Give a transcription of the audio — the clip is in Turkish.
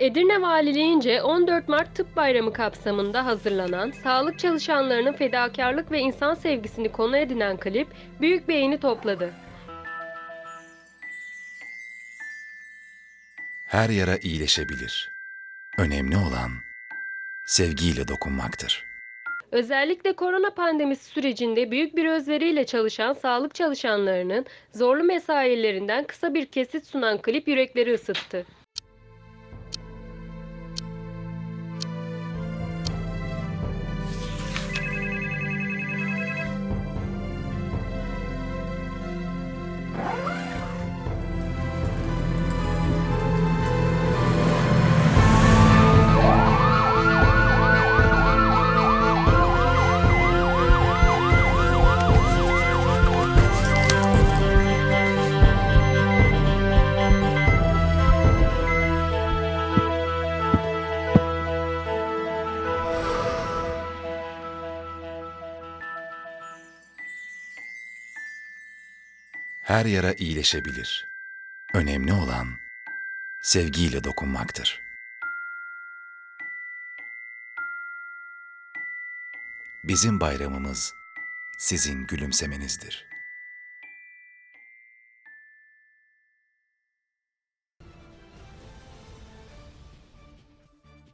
Edirne Valiliğince 14 Mart Tıp Bayramı kapsamında hazırlanan, sağlık çalışanlarının fedakarlık ve insan sevgisini konu edinen klip büyük beğeni topladı. Her yara iyileşebilir. Önemli olan sevgiyle dokunmaktır. Özellikle korona pandemisi sürecinde büyük bir özveriyle çalışan sağlık çalışanlarının zorlu mesailerinden kısa bir kesit sunan klip yürekleri ısıttı. Her yara iyileşebilir. Önemli olan sevgiyle dokunmaktır. Bizim bayramımız sizin gülümsemenizdir.